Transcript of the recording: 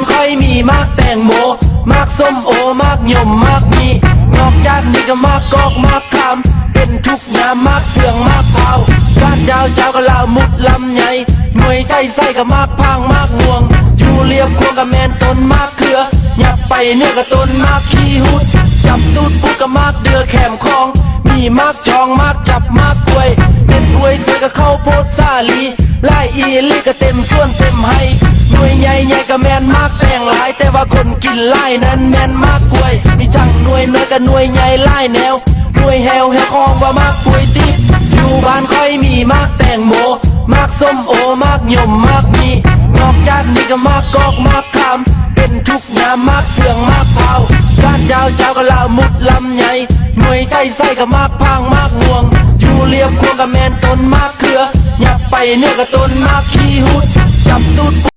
านค่อยมีมากแตงโมมากส้มโอมากยมมากมีนอกจากนี้ก็มากกอกมากคำเป็นทุกน้ำมากเฟืองมากเผาบ้านเจ้าเจ้าก็ลามุดลำใหญ่หน่วยใส่ใส่ก็มากพางมากงวงอยู่เรียบควงกับแมนต้นมากเครืออยากไปเนี่ยก็ต้นมากขี้หุดจับตูดพูดก็มากเดือแขมคอง มีมากจองมากจับมากกล้วยเป็นอวยสวยก็เข้าโพดซาลีไล่อีลีก็เต็มส่วนเต็มให้ หน่วยใหญ่ใหญ่ก็แมนมากแปลงหลาย แต่ว่าคนกินไล่นั้นแมนมากกล้วยมีจังหน่วยน้อยกับหน่วยใหญ่ไล่แนวหน่วยแฮวแฮวคองว่ามากป่วยติดอยู่บ้านค่อยมีมากแตงโมมากส้มโอมากยมมากมีนอกจากนี้ก็มากกอกมากคำเป็นทุกน้ำมากเฟืองมากเผาบ้านเจ้าเจ้าก็ลามุดลำใหญ่หน่วยใส่ใส่ก็มากพางมากงวงอยู่เรียบควงกับแมนต้นมากเครืออยากไปเนี่ยก็ต้นมากขี้หุดจับตูดป